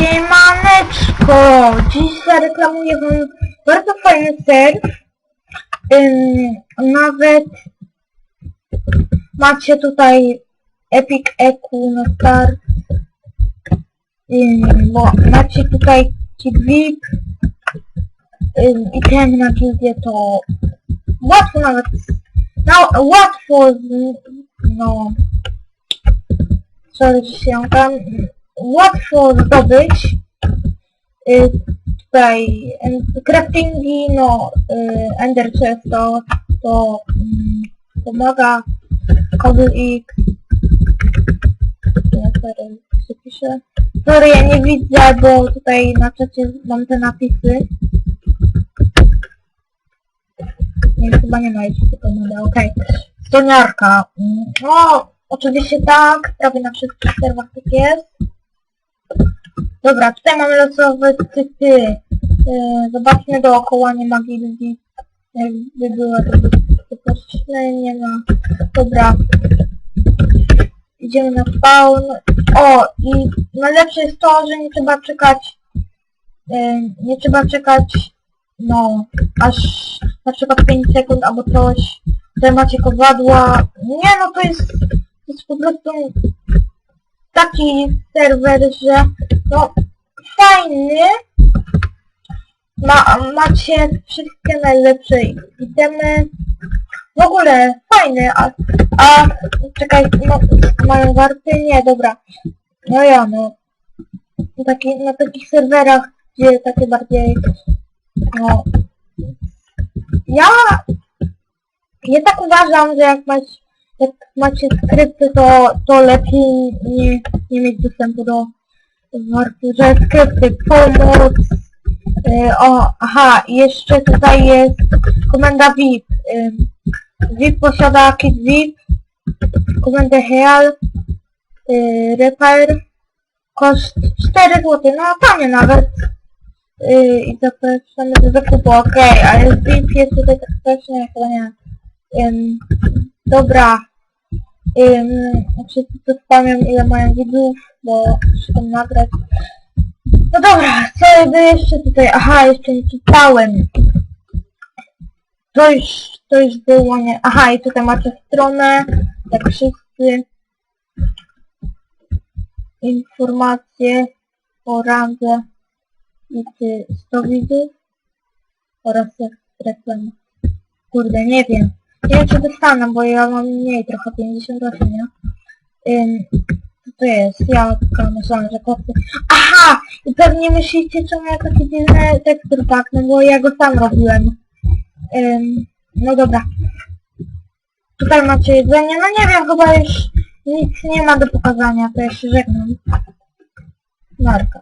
Siemaneczko! Dziś zareklamuję wam bardzo fajny ser. Ym, nawet macie tutaj Epic EQ na start. Ym, bo macie tutaj VIP ym, i ten na gildię to łatwo nawet no łatwo z, no sorry, że się tam łatwo zdobyć y, tutaj en- craftingi, no y, Ender Chest to, to mm, pomaga Cobble X ja sorry, ja nie widzę, bo tutaj na czacie mam te napisy. Nie, chyba nie ma jeszcze tylko moda, okej. Stoniarka, Mm, no oczywiście tak, prawie na wszystkich serwach tak jest Dobra, tutaj mamy losowe typy. Yy, zobaczmy dookoła, nie ma gildii. Jakby było to wypoczne, nie ma. Dobra. Idziemy na spawn. O, i najlepsze jest to, że nie trzeba czekać. Yy, nie trzeba czekać, no, aż na przykład 5 sekund albo coś. Tutaj macie kowadła. Nie no, to jest, to jest po prostu taki serwer, że no fajny. Ma, macie wszystkie najlepsze itemy. W ogóle fajny, a, a czekaj, no, mają warty? Nie, dobra. No ja no. Na, taki, na takich serwerach, gdzie takie bardziej no ja ja tak uważam, że jak macie jak macie skrypty, to, to lepiej nie, nie mieć dostępu do że skrypty, pomoc. Yy, o, aha, jeszcze tutaj jest komenda VIP. Yy, VIP posiada kit VIP, komendę Heal, yy, Repair, koszt 4 zł, no tanie nawet. Yy, I zapraszamy do zakupu, okej, ale VIP jest tutaj tak strasznie, chyba nie. Ym, dobra. Ym, wszyscy tu spamią ile mają widzów, bo muszę tam nagrać. No dobra, co by jeszcze tutaj... Aha, jeszcze nie czytałem. To już, to już było, nie... Aha, i tutaj macie stronę, jak wszyscy. Informacje o randze i ty 100 widzów oraz reklama. Kurde, nie wiem. Wiem, czy dostanę, bo ja mam mniej, trochę 58, nie? Ym, co to jest? Ja tylko myślałam, że koty... Aha! I pewnie myślicie, czemu ja taki dziwny tekstur tak, no bo ja go sam robiłem. Ym, no dobra. Tutaj macie jedzenie, no nie wiem, chyba już nic nie ma do pokazania, to ja się żegnam. Marka.